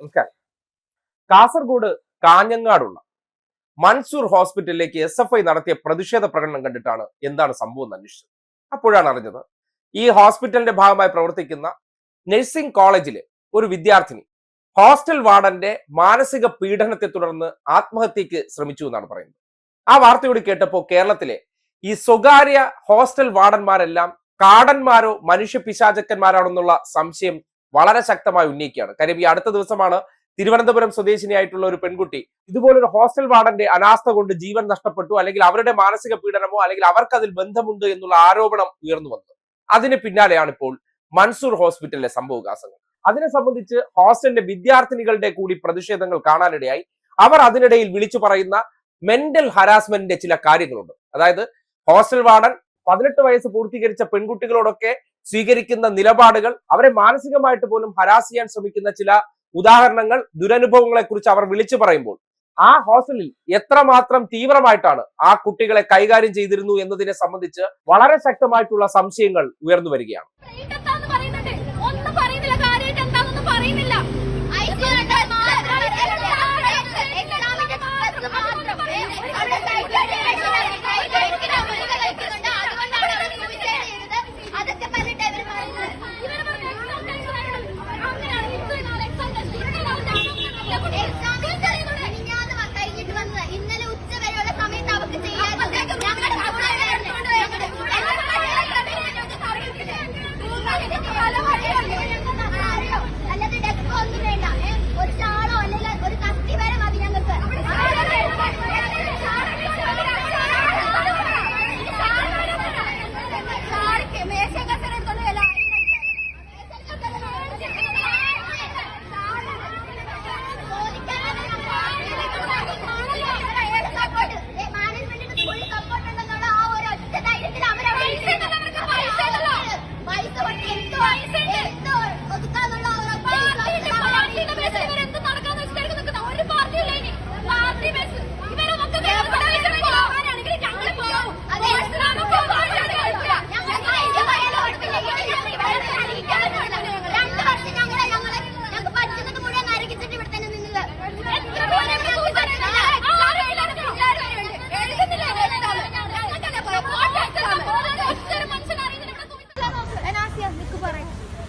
നമസ്കാരം കാസർഗോഡ് കാഞ്ഞങ്ങാടുള്ള മൻസൂർ ഹോസ്പിറ്റലിലേക്ക് S F I നടത്തിയ പ്രതിഷേധ പ്രകടനം കണ്ടിട്ടാണ് എന്താണ് സംഭവം എന്ന് അന്വേഷിച്ചത്. അപ്പോഴാണ് അറിഞ്ഞത് ഈ ഹോസ്പിറ്റലിന്റെ ഭാഗമായി പ്രവർത്തിക്കുന്ന നഴ്സിംഗ് കോളേജിലെ ഒരു വിദ്യാർത്ഥിനി ഹോസ്റ്റൽ വാർഡന്റെ മാനസിക പീഡനത്തെ തുടർന്ന് ആത്മഹത്യക്ക് ശ്രമിച്ചു എന്നാണ് പറയുന്നത്. ആ വാർത്തയോട് കേട്ടപ്പോൾ കേരളത്തിലെ ഈ സ്വകാര്യ ഹോസ്റ്റൽ വാർഡന്മാരെല്ലാം കാടന്മാരോ മനുഷ്യ പിശാചക്കന്മാരാണെന്നുള്ള സംശയം വളരെ ശക്തമായി ഉന്നയിക്കുകയാണ്. കാര്യം ഈ അടുത്ത ദിവസമാണ് തിരുവനന്തപുരം സ്വദേശിനിയായിട്ടുള്ള ഒരു പെൺകുട്ടി. ഇതുപോലൊരു ഹോസ്റ്റൽ വാർഡന്റെ അനാസ്ഥ കൊണ്ട് ജീവൻ നഷ്ടപ്പെട്ടു അല്ലെങ്കിൽ അവരുടെ മാനസിക പീഡനമോ അല്ലെങ്കിൽ അവർക്ക് അതിൽ ബന്ധമുണ്ട് എന്നുള്ള ആരോപണം ഉയർന്നു വന്നത് അതിന് പിന്നാലെയാണ് ഇപ്പോൾ മൻസൂർ ഹോസ്പിറ്റലിലെ സംഭവവികാസങ്ങൾ. അതിനെ സംബന്ധിച്ച് ഹോസ്റ്റലിലെ വിദ്യാർത്ഥിനികളുടെ കൂടി പ്രതിഷേധങ്ങൾ കാണാനിടയായി. അവർ അതിനിടയിൽ വിളിച്ചു പറയുന്ന മെന്റൽ ഹരാസ്മെന്റിന്റെ ചില കാര്യങ്ങളുണ്ട്. അതായത് ഹോസ്റ്റൽ വാർഡൻ പതിനെട്ട് വയസ്സ് പൂർത്തീകരിച്ച പെൺകുട്ടികളോടൊക്കെ സ്വീകരിക്കുന്ന നിലപാടുകൾ അവരെ മാനസികമായിട്ട് പോലും ഹരാസ് ചെയ്യാൻ ശ്രമിക്കുന്ന ചില ഉദാഹരണങ്ങൾ ദുരനുഭവങ്ങളെ കുറിച്ച് അവർ വിളിച്ചു പറയുമ്പോൾ ആ ഹോസ്റ്റലിൽ എത്രമാത്രം തീവ്രമായിട്ടാണ് ആ കുട്ടികളെ കൈകാര്യം ചെയ്തിരുന്നു എന്നതിനെ സംബന്ധിച്ച് വളരെ ശക്തമായിട്ടുള്ള സംശയങ്ങൾ ഉയർന്നു വരികയാണ്. Ojalá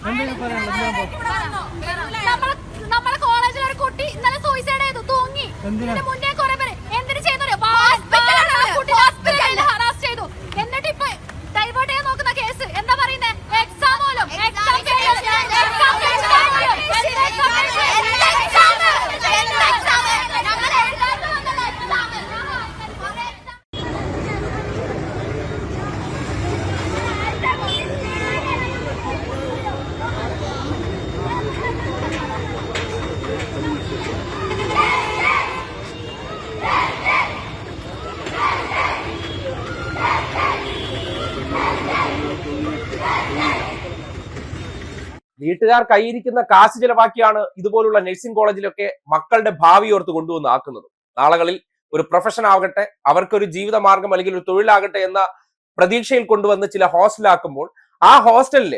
നമ്മളെ കോളേജിലൊരു ഒരു കുട്ടി ഇന്നലെ സൂയിസൈഡ് ചെയ്തു. തൂങ്ങി. എന്റെ മുന്നേ വീട്ടുകാർ കൈയിരിക്കുന്ന കാശ് ചിലവാക്കിയാണ് ഇതുപോലുള്ള നഴ്സിംഗ് കോളേജിലൊക്കെ മക്കളുടെ ഭാവി ഓർത്ത് കൊണ്ടുവന്ന് ആക്കുന്നത്. നാളുകളിൽ ഒരു പ്രൊഫഷൻ ആകട്ടെ അവർക്കൊരു ജീവിത മാർഗം അല്ലെങ്കിൽ ഒരു തൊഴിലാകട്ടെ എന്ന പ്രതീക്ഷയിൽ കൊണ്ടുവന്ന് ചില ഹോസ്റ്റലാക്കുമ്പോൾ ആ ഹോസ്റ്റലിൽ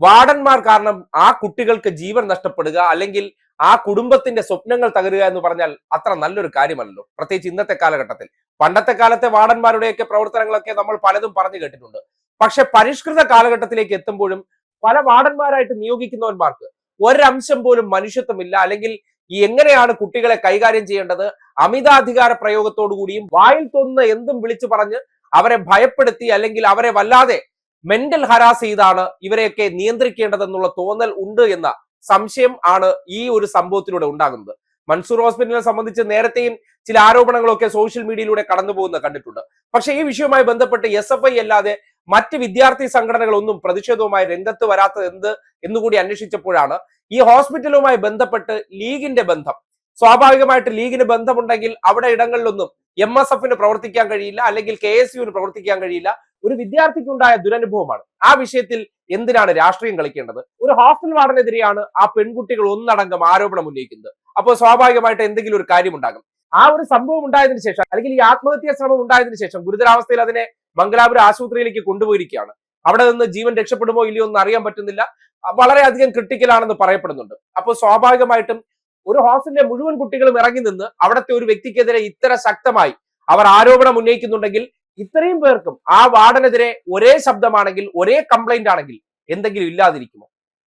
വാർഡന്മാർ കാരണം ആ കുട്ടികൾക്ക് ജീവൻ നഷ്ടപ്പെടുക അല്ലെങ്കിൽ ആ കുടുംബത്തിന്റെ സ്വപ്നങ്ങൾ തകരുക എന്ന് പറഞ്ഞാൽ അത്ര നല്ലൊരു കാര്യമല്ലല്ലോ. പ്രത്യേകിച്ച് ഇന്നത്തെ കാലഘട്ടത്തിൽ. പണ്ടത്തെ കാലത്തെ വാർഡന്മാരുടെയൊക്കെ പ്രവർത്തനങ്ങളൊക്കെ നമ്മൾ പലതും പറഞ്ഞു കേട്ടിട്ടുണ്ട്. പക്ഷെ പരിഷ്കൃത കാലഘട്ടത്തിലേക്ക് എത്തുമ്പോഴും പല വാർഡന്മാരായിട്ട് നിയോഗിക്കുന്നവന്മാർക്ക് ഒരംശം പോലും മനുഷ്യത്വമില്ല. അല്ലെങ്കിൽ എങ്ങനെയാണ് കുട്ടികളെ കൈകാര്യം ചെയ്യേണ്ടത്? അമിതാധികാര പ്രയോഗത്തോടുകൂടിയും വായിൽ തോന്നുന്ന എന്തും വിളിച്ചു പറഞ്ഞ് അവരെ ഭയപ്പെടുത്തി അല്ലെങ്കിൽ അവരെ വല്ലാതെ മെന്റൽ ഹരാസ് ചെയ്താണ് ഇവരെയൊക്കെ നിയന്ത്രിക്കേണ്ടതെന്നുള്ള തോന്നൽ ഉണ്ട് എന്ന സംശയം ആണ് ഈ ഒരു സംഭവത്തിലൂടെ ഉണ്ടാകുന്നത്. മൻസൂർ ഹോസ്പിറ്റലിനെ സംബന്ധിച്ച് നേരത്തെയും ചില ആരോപണങ്ങളൊക്കെ സോഷ്യൽ മീഡിയയിലൂടെ കടന്നു പോകുന്നത് കണ്ടിട്ടുണ്ട്. പക്ഷേ ഈ വിഷയവുമായി ബന്ധപ്പെട്ട് എസ് എഫ് ഐ അല്ലാതെ മറ്റ് വിദ്യാർത്ഥി സംഘടനകളൊന്നും പ്രതിഷേധവുമായി രംഗത്ത് വരാത്തത് എന്ത് എന്നുകൂടി അന്വേഷിച്ചപ്പോഴാണ് ഈ ഹോസ്പിറ്റലുമായി ബന്ധപ്പെട്ട് ലീഗിന്റെ ബന്ധം. സ്വാഭാവികമായിട്ട് ലീഗിന് ബന്ധമുണ്ടെങ്കിൽ അവിടെ ഇടങ്ങളിലൊന്നും എം എസ് എഫിന് പ്രവർത്തിക്കാൻ കഴിയില്ല അല്ലെങ്കിൽ കെ എസ് യുവിന് പ്രവർത്തിക്കാൻ കഴിയില്ല. ഒരു വിദ്യാർത്ഥിക്കുണ്ടായ ദുരനുഭവമാണ്. ആ വിഷയത്തിൽ എന്തിനാണ് രാഷ്ട്രീയം കളിക്കേണ്ടത്? ഒരു ഹോസ്റ്റൽ വാർഡനെതിരെയാണ് ആ പെൺകുട്ടികൾ ഒന്നടങ്കം ആരോപണം ഉന്നയിക്കുന്നത്. അപ്പോൾ സ്വാഭാവികമായിട്ട് എന്തെങ്കിലും ഒരു കാര്യം ഉണ്ടാകും. ആ ഒരു സംഭവം ഉണ്ടായതിനു ശേഷം അല്ലെങ്കിൽ ഈ ആത്മഹത്യാ ശ്രമം ഉണ്ടായതിനു ശേഷം ഗുരുതരാവസ്ഥയിൽ അതിനെ മംഗലാപുരം ആശുപത്രിയിലേക്ക് കൊണ്ടുപോയിരിക്കുകയാണ്. അവിടെ നിന്ന് ജീവൻ രക്ഷപ്പെടുമോ ഇല്ലയോ എന്ന് അറിയാൻ പറ്റുന്നില്ല. വളരെയധികം ക്രിട്ടിക്കൽ ആണെന്ന് പറയപ്പെടുന്നുണ്ട്. അപ്പോൾ സ്വാഭാവികമായിട്ടും ഒരു ഹോസ്റ്റലിലെ മുഴുവൻ കുട്ടികളും ഇറങ്ങി നിന്ന് അവിടുത്തെ ഒരു വ്യക്തിക്കെതിരെ ഇത്ര ശക്തമായി അവർ ആരോപണം ഉന്നയിക്കുന്നുണ്ടെങ്കിൽ ഇത്രയും പേർക്കും ആ വാർഡനെതിരെ ഒരേ ശബ്ദമാണെങ്കിൽ ഒരേ കംപ്ലൈന്റ് ആണെങ്കിൽ എന്തെങ്കിലും ഇല്ലാതിരിക്കുമോ?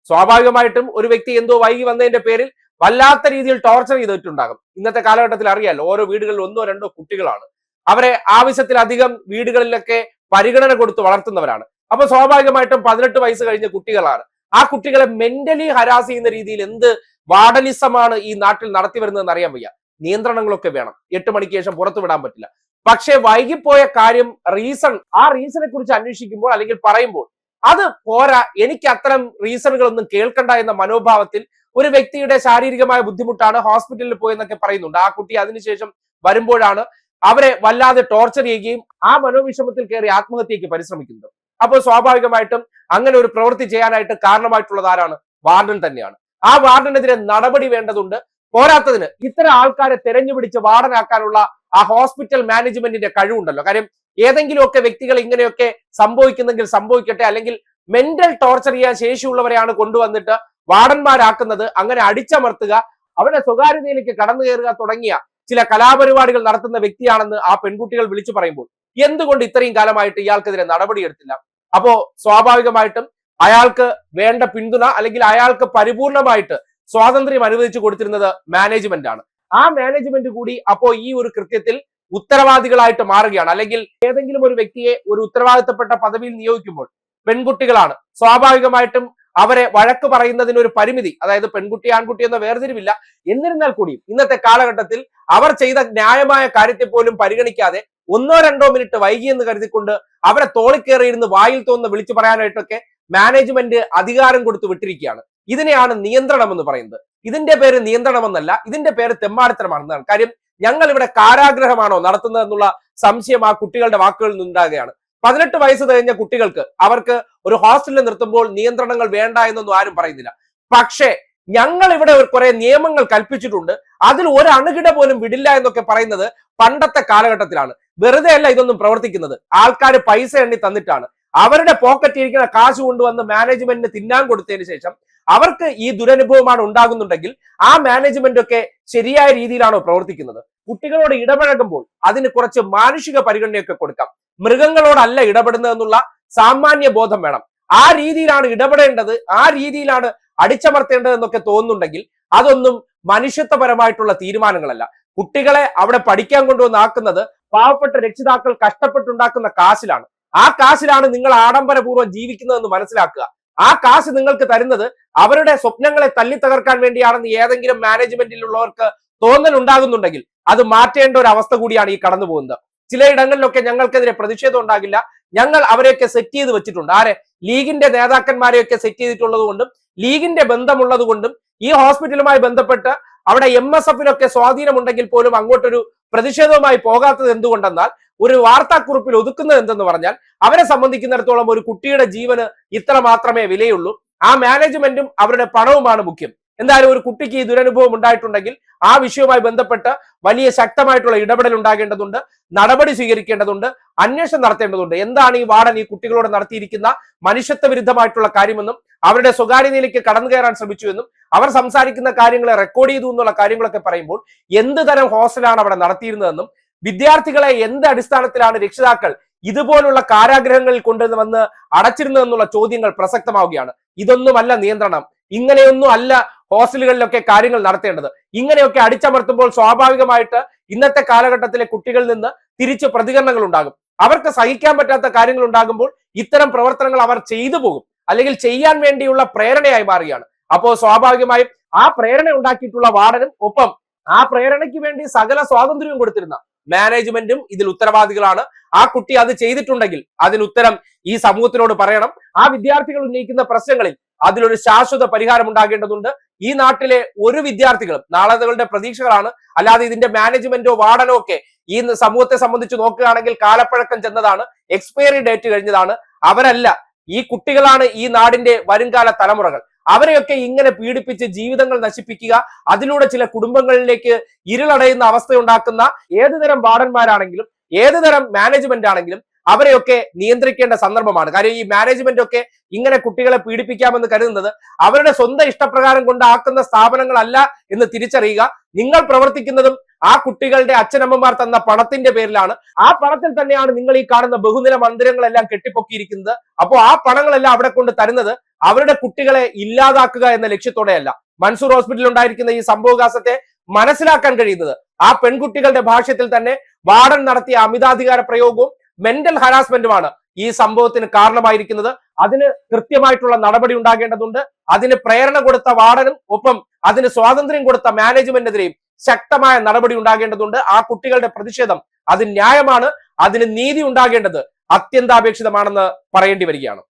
സ്വാഭാവികമായിട്ടും ഒരു വ്യക്തി എന്തോ വൈകി വന്നതിന്റെ പേരിൽ വല്ലാത്ത രീതിയിൽ ടോർച്ചർ ചെയ്തിട്ടുണ്ടാകും. ഇന്നത്തെ കാലഘട്ടത്തിൽ അറിയാലോ ഓരോ വീടുകളിൽ ഒന്നോ രണ്ടോ കുട്ടികളാണ്. അവരെ ആവശ്യത്തിലധികം വീടുകളിലൊക്കെ പരിഗണന കൊടുത്ത് വളർത്തുന്നവരാണ്. അപ്പൊ സ്വാഭാവികമായിട്ടും പതിനെട്ട് വയസ്സ് കഴിഞ്ഞ കുട്ടികളാണ്. ആ കുട്ടികളെ മെന്റലി ഹരാസ് ചെയ്യുന്ന രീതിയിൽ എന്ത് വാർഡനിസമാണ് ഈ നാട്ടിൽ നടത്തി വരുന്നതെന്ന് അറിയാൻ വയ്യ. നിയന്ത്രണങ്ങളൊക്കെ വേണം. എട്ട് മണിക്ക് ശേഷം പുറത്തു വിടാൻ പറ്റില്ല. പക്ഷേ വൈകിപ്പോയ കാര്യം റീസൺ ആ റീസണെ കുറിച്ച് അന്വേഷിക്കുമ്പോൾ അല്ലെങ്കിൽ പറയുമ്പോൾ അത് പോരാ എനിക്ക് അത്തരം റീസണുകളൊന്നും കേൾക്കണ്ട എന്ന മനോഭാവത്തിൽ ഒരു വ്യക്തിയുടെ ശാരീരികമായ ബുദ്ധിമുട്ടാണ് ഹോസ്പിറ്റലിൽ പോയെന്നൊക്കെ പറയുന്നുണ്ട്. ആ കുട്ടി അതിനുശേഷം വരുമ്പോഴാണ് അവരെ വല്ലാതെ ടോർച്ചർ ചെയ്യുകയും ആ മനോവിഷമത്തിൽ കയറി ആത്മഹത്യക്ക് പരിശ്രമിക്കുന്നത് അപ്പോൾ സ്വാഭാവികമായിട്ടും അങ്ങനെ ഒരു പ്രവൃത്തി ചെയ്യാനായിട്ട് കാരണമായിട്ടുള്ളത് ആരാണ്? വാർഡൻ തന്നെയാണ്. ആ വാർഡനെതിരെ നടപടി വേണ്ടതുണ്ട്. പോരാത്തതിന് ഇത്തരം ആൾക്കാരെ തെരഞ്ഞുപിടിച്ച് വാർഡനാക്കാനുള്ള ആ ഹോസ്പിറ്റൽ മാനേജ്മെന്റിന്റെ കഴിവുണ്ടല്ലോ. കാര്യം ഏതെങ്കിലുമൊക്കെ വ്യക്തികൾ ഇങ്ങനെയൊക്കെ സംഭവിക്കുന്നെങ്കിൽ സംഭവിക്കട്ടെ അല്ലെങ്കിൽ മെന്റൽ ടോർച്ചർ ചെയ്യാൻ ശേഷിയുള്ളവരെയാണ് കൊണ്ടുവന്നിട്ട് വാർഡന്മാരാക്കുന്നത് അങ്ങനെ അടിച്ചമർത്തുക അവരുടെ സ്വകാര്യതയിലേക്ക് കടന്നു കയറുക തുടങ്ങിയ ചില കലാപരിപാടികൾ നടത്തുന്ന വ്യക്തിയാണെന്ന് ആ പെൺകുട്ടികൾ വിളിച്ചു പറയുമ്പോൾ എന്തുകൊണ്ട് ഇത്രയും കാലമായിട്ട് ഇയാൾക്കെതിരെ നടപടിയെടുത്തില്ല? അപ്പോ സ്വാഭാവികമായിട്ടും അയാൾക്ക് വേണ്ട പിന്തുണ അല്ലെങ്കിൽ അയാൾക്ക് പരിപൂർണമായിട്ട് സ്വാതന്ത്ര്യം അനുവദിച്ചു കൊടുത്തിരുന്നത് മാനേജ്മെന്റ് ആണ്. ആ മാനേജ്മെന്റ് കൂടി അപ്പോ ഈ ഒരു കൃത്യത്തിൽ ഉത്തരവാദികളായിട്ട് മാറുകയാണ്. അല്ലെങ്കിൽ ഏതെങ്കിലും ഒരു വ്യക്തിയെ ഒരു ഉത്തരവാദിത്തപ്പെട്ട പദവിയിൽ നിയോഗിക്കുമ്പോൾ പെൺകുട്ടികളാണ്. സ്വാഭാവികമായിട്ടും അവരെ വഴക്ക് പറയുന്നതിന് ഒരു പരിമിതി അതായത് പെൺകുട്ടി ആൺകുട്ടി എന്ന വേർതിരിവില്ല. എന്നിരുന്നാൽ കൂടിയും ഇന്നത്തെ കാലഘട്ടത്തിൽ അവർ ചെയ്ത ന്യായമായ കാര്യത്തെ പോലും പരിഗണിക്കാതെ ഒന്നോ രണ്ടോ മിനിറ്റ് വൈകിയെന്ന് കരുതിക്കൊണ്ട് അവരെ തോളിക്കേറിയിരുന്ന് വായിൽ തോന്നുന്ന വിളിച്ചു പറയാനായിട്ടൊക്കെ മാനേജ്മെന്റ് അധികാരം കൊടുത്തു വിട്ടിരിക്കുകയാണ്. ഇതിനെയാണ് നിയന്ത്രണം എന്ന് പറയുന്നത്. ഇതിന്റെ പേര് നിയന്ത്രണമെന്നല്ല ഇതിന്റെ പേര് തെമ്മാടിത്തരമാണെന്നാണ്. കാര്യം ഞങ്ങൾ ഇവിടെ കാരാഗ്രഹമാണോ നടത്തുന്നത് എന്നുള്ള സംശയം ആ കുട്ടികളുടെ വാക്കുകളിൽ നിന്നുണ്ടാകുകയാണ്. പതിനെട്ട് വയസ്സ് കഴിഞ്ഞ കുട്ടികൾക്ക് അവർക്ക് ഒരു ഹോസ്റ്റലിൽ നിർത്തുമ്പോൾ നിയന്ത്രണങ്ങൾ വേണ്ട എന്നൊന്നും ആരും പറയുന്നില്ല. പക്ഷേ ഞങ്ങൾ ഇവിടെ കുറെ നിയമങ്ങൾ കൽപ്പിച്ചിട്ടുണ്ട്. അതിൽ ഒരു അണുകിട പോലും വിടില്ല എന്നൊക്കെ പറയുന്നത് പണ്ടത്തെ കാലഘട്ടത്തിലാണ്. വെറുതെ അല്ല ഇതൊന്നും പ്രവർത്തിക്കുന്നത്. ആൾക്കാർ പൈസ എണ്ണി തന്നിട്ടാണ്. അവരുടെ പോക്കറ്റിൽ ഇരിക്കുന്ന കാശ് കൊണ്ടുവന്ന് മാനേജ്മെന്റിന് തിന്നാൻ കൊടുത്തതിന് ശേഷം അവർക്ക് ഈ ദുരനുഭവമാണ് ഉണ്ടാകുന്നുണ്ടെങ്കിൽ ആ മാനേജ്മെന്റ് ഒക്കെ ശരിയായ രീതിയിലാണോ പ്രവർത്തിക്കുന്നത്? കുട്ടികളോട് ഇടപഴകുമ്പോൾ അതിന് കുറച്ച് മാനുഷിക പരിഗണനയൊക്കെ കൊടുക്കാം. മൃഗങ്ങളോടല്ല ഇടപെടുന്നത് എന്നുള്ള സാമാന്യ ബോധം വേണം. ആ രീതിയിലാണ് ഇടപെടേണ്ടത് ആ രീതിയിലാണ് അടിച്ചമർത്തേണ്ടത് എന്നൊക്കെ തോന്നുന്നുണ്ടെങ്കിൽ അതൊന്നും മനുഷ്യത്വപരമായിട്ടുള്ള തീരുമാനങ്ങളല്ല. കുട്ടികളെ അവിടെ പഠിക്കാൻ കൊണ്ടുവന്ന് ആക്കുന്നത് പാവപ്പെട്ട രക്ഷിതാക്കൾ കഷ്ടപ്പെട്ടുണ്ടാക്കുന്ന കാശിലാണ്. ആ കാശിലാണ് നിങ്ങൾ ആഡംബരപൂർവം ജീവിക്കുന്നതെന്ന് മനസ്സിലാക്കുക. ആ കാശ് നിങ്ങൾക്ക് തരുന്നത് അവരുടെ സ്വപ്നങ്ങളെ തല്ലി തകർക്കാൻ വേണ്ടിയാണെന്ന് ഏതെങ്കിലും മാനേജ്മെന്റിലുള്ളവർക്ക് തോന്നൽ ഉണ്ടാകുന്നുണ്ടെങ്കിൽ അത് മാറ്റേണ്ട ഒരു അവസ്ഥ കൂടിയാണ് ഈ കടന്നു പോകുന്നത് ചിലയിടങ്ങളിലൊക്കെ ഞങ്ങൾക്കെതിരെ പ്രതിഷേധം ഉണ്ടാകില്ല. ഞങ്ങൾ അവരെയൊക്കെ സെറ്റ് ചെയ്ത് വെച്ചിട്ടുണ്ട്. ആരെ? ലീഗിന്റെ നേതാക്കന്മാരെയൊക്കെ സെറ്റ് ചെയ്തിട്ടുള്ളത് കൊണ്ടും ലീഗിന്റെ ബന്ധമുള്ളത് കൊണ്ടും ഈ ഹോസ്പിറ്റലുമായി ബന്ധപ്പെട്ട് അവിടെ എം എസ് എഫിനൊക്കെ സ്വാധീനമുണ്ടെങ്കിൽ പോലും അങ്ങോട്ടൊരു പ്രതിഷേധവുമായി പോകാത്തത് എന്തുകൊണ്ടെന്നാൽ ഒരു വാർത്താക്കുറിപ്പിൽ ഒതുക്കുന്നത് എന്തെന്ന് പറഞ്ഞാൽ അവരെ സംബന്ധിക്കുന്നിടത്തോളം ഒരു കുട്ടിയുടെ ജീവന് ഇത്ര മാത്രമേ വിലയുള്ളൂ. ആ മാനേജ്മെന്റും അവരുടെ പണവുമാണ് മുഖ്യം. എന്തായാലും ഒരു കുട്ടിക്ക് ഈ ദുരനുഭവം ഉണ്ടായിട്ടുണ്ടെങ്കിൽ ആ വിഷയവുമായി ബന്ധപ്പെട്ട് വലിയ ശക്തമായിട്ടുള്ള ഇടപെടൽ ഉണ്ടാകേണ്ടതുണ്ട് നടപടി സ്വീകരിക്കേണ്ടതുണ്ട് അന്വേഷണം നടത്തേണ്ടതുണ്ട്. എന്താണ് ഈ വാർഡൻ ഈ കുട്ടികളോട് നടത്തിയിരിക്കുന്ന മനുഷ്യത്വ വിരുദ്ധമായിട്ടുള്ള കാര്യമെന്നും അവരുടെ സ്വകാര്യതയിലേക്ക് കടന്നു കയറാൻ ശ്രമിച്ചുവെന്നും അവർ സംസാരിക്കുന്ന കാര്യങ്ങളെ റെക്കോർഡ് ചെയ്തു എന്നുള്ള കാര്യങ്ങളൊക്കെ പറയുമ്പോൾ എന്ത് തരം ഹോസ്റ്റലാണ് അവിടെ നടത്തിയിരുന്നതെന്നും വിദ്യാർത്ഥികളെ എന്ത് അടിസ്ഥാനത്തിലാണ് രക്ഷിതാക്കൾ ഇതുപോലുള്ള കാരാഗ്രഹങ്ങളിൽ കൊണ്ടുവന്ന് അടച്ചിരുന്നതെന്നുള്ള ചോദ്യങ്ങൾ പ്രസക്തമാവുകയാണ്. ഇതൊന്നുമല്ല നിയന്ത്രണം. ഇങ്ങനെയൊന്നും അല്ല ഹോസ്റ്റലുകളിലൊക്കെ കാര്യങ്ങൾ നടത്തേണ്ടത്. ഇങ്ങനെയൊക്കെ അടിച്ചമർത്തുമ്പോൾ സ്വാഭാവികമായിട്ട് ഇന്നത്തെ കാലഘട്ടത്തിലെ കുട്ടികളിൽ നിന്ന് തിരിച്ച് പ്രതികരണങ്ങൾ ഉണ്ടാകും. അവർക്ക് സഹിക്കാൻ പറ്റാത്ത കാര്യങ്ങൾ ഉണ്ടാകുമ്പോൾ ഇത്തരം പ്രവർത്തനങ്ങൾ അവർ ചെയ്തു പോകും. അല്ലെങ്കിൽ ചെയ്യാൻ വേണ്ടിയുള്ള പ്രേരണയായി മാറുകയാണ്. അപ്പോൾ സ്വാഭാവികമായും ആ പ്രേരണ ഉണ്ടാക്കിയിട്ടുള്ള വാർഡനും ഒപ്പം ആ പ്രേരണയ്ക്ക് വേണ്ടി സകല സ്വാതന്ത്ര്യവും കൊടുത്തിരുന്ന മാനേജ്മെന്റും ഇതിൽ ഉത്തരവാദികളാണ്. ആ കുട്ടി അത് ചെയ്തിട്ടുണ്ടെങ്കിൽ അതിന് ഉത്തരം ഈ സമൂഹത്തിനോട് പറയണം. ആ വിദ്യാർത്ഥികൾ ഉന്നയിക്കുന്ന പ്രശ്നങ്ങളിൽ അതിലൊരു ശാശ്വത പരിഹാരം ഉണ്ടാകേണ്ടതുണ്ട്. ഈ നാട്ടിലെ ഒരു വിദ്യാർത്ഥികളും നാളെകളുടെ പ്രതീക്ഷകളാണ്. അല്ലാതെ ഇതിന്റെ മാനേജ്മെന്റോ വാർഡനോ ഒക്കെ ഈ സമൂഹത്തെ സംബന്ധിച്ച് നോക്കുകയാണെങ്കിൽ കാലപ്പഴക്കം ചെന്നതാണ്. എക്സ്പയറി ഡേറ്റ് കഴിഞ്ഞതാണ്. അവരല്ല. ഈ കുട്ടികളാണ് ഈ നാടിന്റെ വരുംകാല തലമുറകൾ. അവരെയൊക്കെ ഇങ്ങനെ പീഡിപ്പിച്ച് ജീവിതങ്ങൾ നശിപ്പിക്കുക അതിലൂടെ ചില കുടുംബങ്ങളിലേക്ക് ഇരുളടയുന്ന അവസ്ഥ ഉണ്ടാക്കുന്ന ഏതുതരം വാർഡന്മാരാണെങ്കിലും ഏതുതരം മാനേജ്മെന്റ് ആണെങ്കിലും അവരെയൊക്കെ നിയന്ത്രിക്കേണ്ട സന്ദർഭമാണ്. കാര്യം ഈ മാനേജ്മെന്റ് ഒക്കെ ഇങ്ങനെ കുട്ടികളെ പീഡിപ്പിക്കാമെന്ന് കരുതുന്നത് അവരുടെ സ്വന്തം ഇഷ്ടപ്രകാരം കൊണ്ടാക്കുന്ന സ്ഥാപനങ്ങളല്ല എന്ന് തിരിച്ചറിയുക. നിങ്ങൾ പ്രവർത്തിക്കുന്നതും ആ കുട്ടികളുടെ അച്ഛനമ്മമാർ തന്ന പണത്തിന്റെ പേരിലാണ്. ആ പണത്തിൽ തന്നെയാണ് നിങ്ങൾ ഈ കാണുന്ന ബഹുനില മന്ദിരങ്ങളെല്ലാം കെട്ടിപ്പൊക്കിയിരിക്കുന്നത്. അപ്പോൾ ആ പണങ്ങളെല്ലാം അവിടെ കൊണ്ട് തരുന്നത് അവരുടെ കുട്ടികളെ ഇല്ലാതാക്കുക എന്ന ലക്ഷ്യത്തോടെയല്ല മൻസൂർ ഹോസ്പിറ്റലിൽ ഉണ്ടായിരിക്കുന്ന ഈ സംഭവകാസത്തെ മനസ്സിലാക്കാൻ കഴിയുന്നത്. ആ പെൺകുട്ടികളുടെ ഭാഷ്യത്തിൽ തന്നെ വാർഡൻ നടത്തിയ അമിതാധികാര പ്രയോഗവും മെന്റൽ ഹരാസ്മെന്റുമാണ് ഈ സംഭവത്തിന് കാരണമായിരിക്കുന്നത്. അതിന് കൃത്യമായിട്ടുള്ള നടപടി ഉണ്ടാകേണ്ടതുണ്ട്. അതിന് പ്രേരണ കൊടുത്ത വാർഡനും ഒപ്പം അതിന് സ്വാതന്ത്ര്യം കൊടുത്ത മാനേജ്മെന്റിനെതിരെയും ശക്തമായ നടപടി ഉണ്ടാകേണ്ടതുണ്ട്. ആ കുട്ടികളുടെ പ്രതിഷേധം അത് ന്യായമാണ്. അതിന് നീതി ഉണ്ടാകേണ്ടത് അത്യന്താപേക്ഷിതമാണെന്ന് പറയേണ്ടി വരികയാണ്.